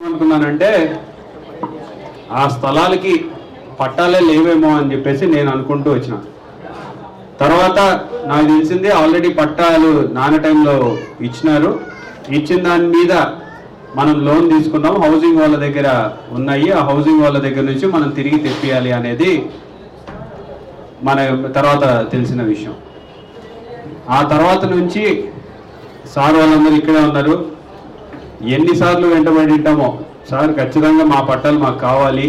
అనుకున్నానంటే ఆ స్థలాలకి పట్టాలే లేవేమో అని చెప్పేసి నేను అనుకుంటూ వచ్చిన. తర్వాత నాకు తెలిసింది ఆల్రెడీ పట్టాలు నాన్న టైంలో ఇచ్చినారు. ఇచ్చిన దాని మీద మనం లోన్ తీసుకున్నాం. హౌసింగ్ వాళ్ళ దగ్గర ఉన్నాయి. ఆ హౌసింగ్ వాళ్ళ దగ్గర నుంచి మనం తిరిగి తెప్పియాలి అనేది మన తర్వాత తెలిసిన విషయం. ఆ తర్వాత నుంచి సార్ వాళ్ళందరూ ఇక్కడే ఉన్నారు. ఎన్నిసార్లు వెంటబడి ఉంటామో సార్ ఖచ్చితంగా మా పట్టాలు మాకు కావాలి.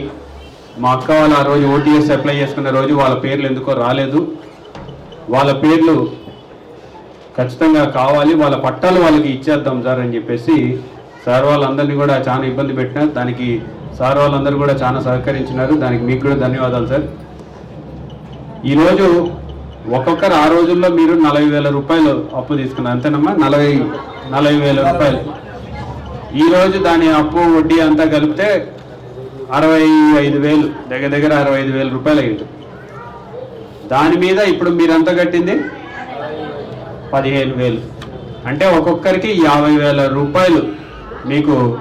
మా అక్క వాళ్ళు ఆ రోజు ఓటీఎస్ అప్లై చేసుకున్న రోజు వాళ్ళ పేర్లు ఎందుకో రాలేదు. వాళ్ళ పేర్లు ఖచ్చితంగా కావాలి. వాళ్ళ పట్టాలు వాళ్ళకి ఇచ్చేద్దాం సార్ అని చెప్పేసి సార్ వాళ్ళందరినీ కూడా చాలా ఇబ్బంది పెట్టినారు దానికి సార్ వాళ్ళందరూ కూడా చాలా సహకరించినారు. దానికి మీకు కూడా ధన్యవాదాలు సార్. ఈరోజు ఒక్కొక్కరు ఆ రోజుల్లో మీరు నలభై వేల రూపాయలు అప్పు తీసుకున్నారు. అంతేనమ్మా? నలభై నలభై వేల రూపాయలు. ఈరోజు దాని అప్పు వడ్డీ అంతా కలిపితే అరవై ఐదు వేలు దగ్గర దగ్గర అరవై ఐదు వేల రూపాయలు అయ్యింది. దాని మీద ఇప్పుడు మీరంతా కట్టింది? పదిహేను వేలు. అంటే ఒక్కొక్కరికి యాభై వేల రూపాయలు మీకు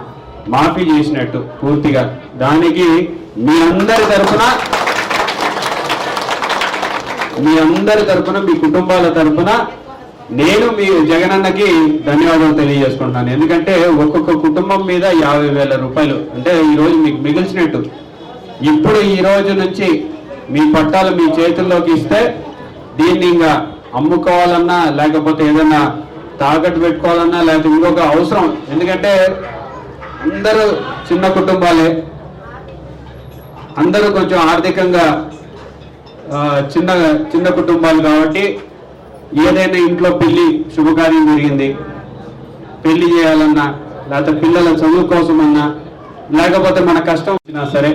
మాఫీ చేసినట్టు పూర్తిగా. దానికి మీ అందరి తరఫున మీ అందరి తరపున మీ కుటుంబాల తరపున నేను మీ జగనన్నకి ధన్యవాదాలు తెలియజేసుకుంటున్నాను. ఎందుకంటే ఒక్కొక్క కుటుంబం మీద యాభై వేల రూపాయలు. అంటే ఈరోజు మీకు మిగిల్చినట్టు. ఇప్పుడు ఈ రోజు నుంచి మీ పట్టాలు మీ చేతుల్లోకి ఇస్తే దీన్ని ఇంకా అమ్ముకోవాలన్నా లేకపోతే ఏదైనా తాకట్టు పెట్టుకోవాలన్నా లేకపోతే ఇంకొక అవసరం. ఎందుకంటే అందరూ చిన్న కుటుంబాలే. అందరూ కొంచెం ఆర్థికంగా చిన్న చిన్న కుటుంబాలు కాబట్టి ఏదైనా ఇంట్లో పెళ్ళి శుభకార్యం జరిగింది పెళ్ళి చేయాలన్నా లేకపోతే పిల్లల చదువు కోసమన్నా లేకపోతే మన కష్టం వచ్చినా సరే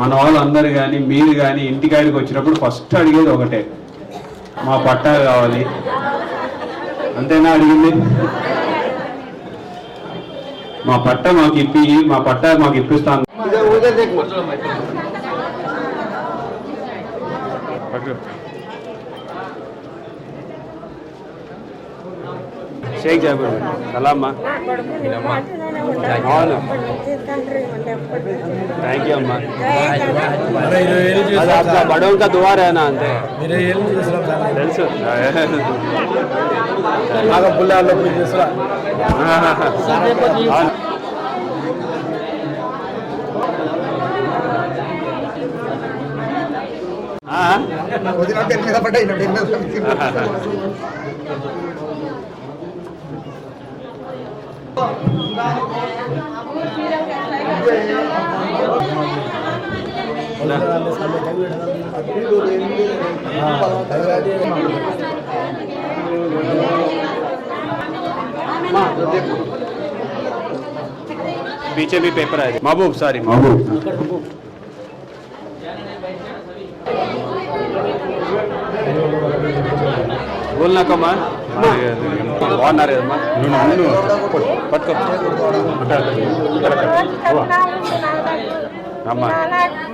మన వాళ్ళు అందరు కానీ మీరు కానీ ఇంటికాడికి వచ్చినప్పుడు ఫస్ట్ అడిగేది ఒకటే మా పట్టా కావాలి. అంతేనా అడిగింది? మా పట్ట మాకు ఇప్పి మా పట్ట మాకు ఇప్పిస్తాను. Sheikh Jaber Salama? అవును? థ్యాంక్ యూ అమ్మా. బడవన్ కా దువారేనా అంతే? తెలుసు. పుల్లాల్లో వదిన మీద పడ్డా पीछे भी पेपर आए महबूब सॉरी महबूब। बोलना कमा బాగున్నారు కదమ్మా పట్టుకో అమ్మా.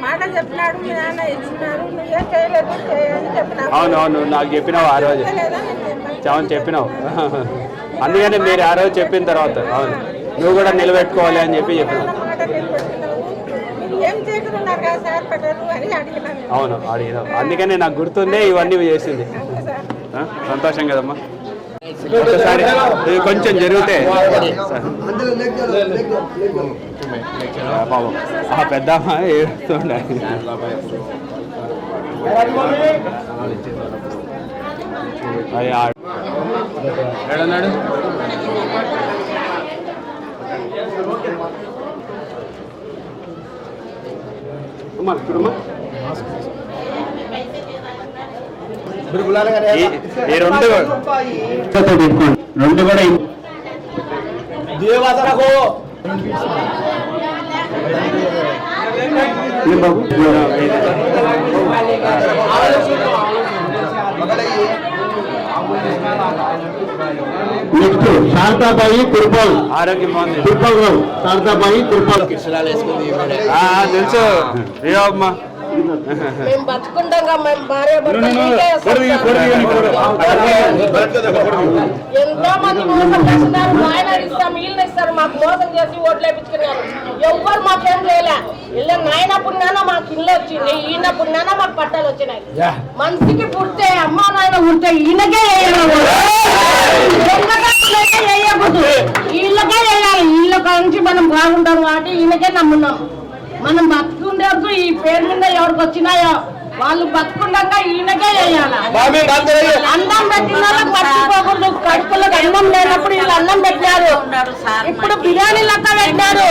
మాట చెప్పినాడు మీ నాన్న ఇచ్చినారు నువ్వే చేయలేదు చేయని చెప్పినావు అవును అవును నాకు చెప్పినావు ఆ రోజు. అవును చెప్పినావు అందుకనే మీరు ఆ రోజు చెప్పిన తర్వాత అవును నువ్వు కూడా నిలబెట్టుకోవాలి అని చెప్పి చెప్పినావు అవును అడిగినావు అందుకనే నాకు గుర్తుందే ఇవన్నీ చేసింది? సంతోషం కదమ్మా ఒకసారి కొంచెం జరిగితే పాపం ఆ పెద్ద ఏడుస్తుండ. అది శారదాబాయి తిరుపల్ తిరుపల్ రావు. శారదాబాయి తిరుపల్ తెలుసు. మేము బతుకుండగా మేము భార్య భర్త మీకే ఎంతో మంది మోసం చేస్తున్నారు నాయన ఇస్తాం వీళ్ళని ఇస్తారు మాకు మోసం చేసి ఓట్లు వేపించుకున్నారు. ఎవ్వరు మాకేం చేయలే. నాయన పుణ్యాన మాకు ఇల్లు వచ్చింది ఈయన పుణ్యాన మాకు పట్టాలు వచ్చినాయి. మనిషికి పుడితే అమ్మ నాయన పుడితే ఈయనకే వేయకూడదు. వీళ్ళకే వేయాలి వీళ్ళ నుంచి మనం బాగుంటాం కాబట్టి ఈయనకే నమ్మున్నాం. మనం బతుకుండే వరకు ఈ పేరు మీద ఎవరికి వచ్చినాయో వాళ్ళు బతుకుండగా ఈయనకే వేయాలి? అన్నం పెట్టిన వాళ్ళకి కడుపులకు అన్నం లేనప్పుడు వీళ్ళు అన్నం పెట్టారు. ఇప్పుడు బిర్యానీ లెక్క పెట్టారు.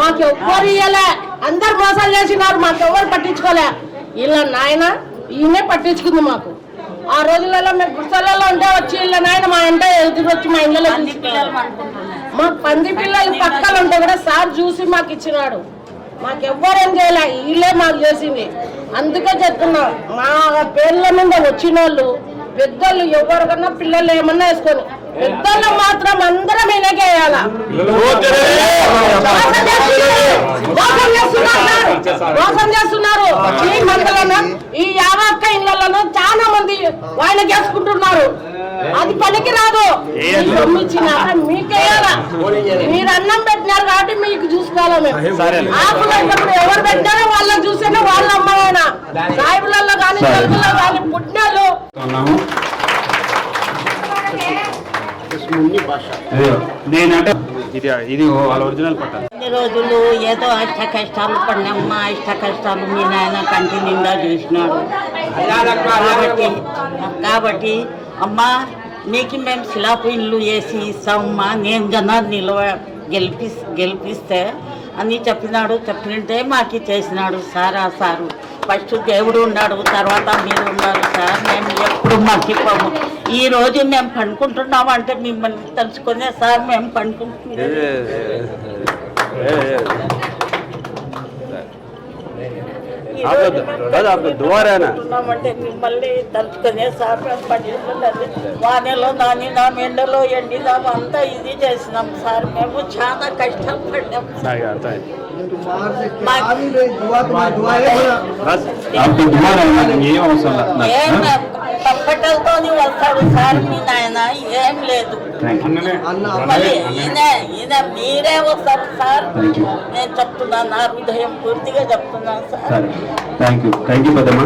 మాకు ఎవ్వరు ఇయ్యలే. అందరు మోసాలు చేసినారు. మాకు ఎవరు పట్టించుకోలే. వీళ్ళ నాయన ఈయనే పట్టించుకుంది మాకు. ఆ రోజులలో మేము గుడిసెలలో ఉంటే వచ్చి వీళ్ళ నాయన మా ఇంట ఎదురు వచ్చి మా ఇంట్లో మా పంది పిల్లలు పక్కలు ఉంటే కూడా సార్ చూసి మాకు ఇచ్చినాడు. మాకెవ్వరేం చేయలే వీళ్ళే మాకు చేసింది. అందుకే చెప్తున్నా మా పేర్ల మీద వచ్చిన వాళ్ళు పెద్దోళ్ళు ఎవరికన్నా పిల్లలు ఏమన్నా వేసుకొని పెద్దలు మాత్రం అందరం ఈయనకే మోసం చేస్తున్నారు. చేస్తున్నారు ఈ మండలంలో ఈ యావక్క ఇళ్ళలో చాలా మంది ఆయన చేసుకుంటున్నారు. అది పనికి రాదు. మీకు మీకేయాలా. మీరు అన్నం పెట్టినారు కాబట్టి మీకు చూసుకోవాలా మేము ఆకులు ఎవరు పెట్టారో వాళ్ళని చూస్తేనే వాళ్ళ అమ్మాయినా సాయిబులలో కానీ సరే. తెలుగులో కానీ పుట్టినాళ్ళు. నేనంటే ఇది ఇది వాళ్ళ ఒరిజినల్ పట్టాలి ఇన్ని రోజులు ఏదో అష్ట కష్టాలు పడినమ్మా అష్ట కష్టాలు మీ నాయన కంటి నిండా చూసినాడు. కాబట్టి కాబట్టి అమ్మా నీకు మేము శిలాపు ఇల్లు వేసి ఇస్తామమ్మా నేను జన నిలవ గెలిపి గెలిపిస్తే అని చెప్పినాడు. చెప్పినట్టే మాకు చేసినాడు. సార్ ఆ సారు ఫస్ట్ దేవుడు ఉన్నాడు తర్వాత మీరు ఉన్నారు సార్. మేము ఎప్పుడు మర్చిపోము. ఈ రోజు మేము పండుకుంటున్నాం అంటే మిమ్మల్ని తలుచుకునే సార్ మేము పండుకుంటున్నాం. అంటే మిమ్మల్ని తలుచుకునే సార్ మేము పండుకుంటున్నది వానలో నానినాం ఎండలో ఎండినాం అంతా ఇది చేసినాం సార్ మేము చాలా కష్టం పడ్డాం ఏం లేదు తప్పటలతో వస్తాడు సార్ మీ నాయన ఏం లేదు. ఈయన ఈయన మీరే వస్తారు సార్. నేను చెప్తున్నాను నా హృదయం పూర్తిగా చెప్తున్నాను సార్. సరే థ్యాంక్ యూ థ్యాంక్ యూ పెద్దమ్మ.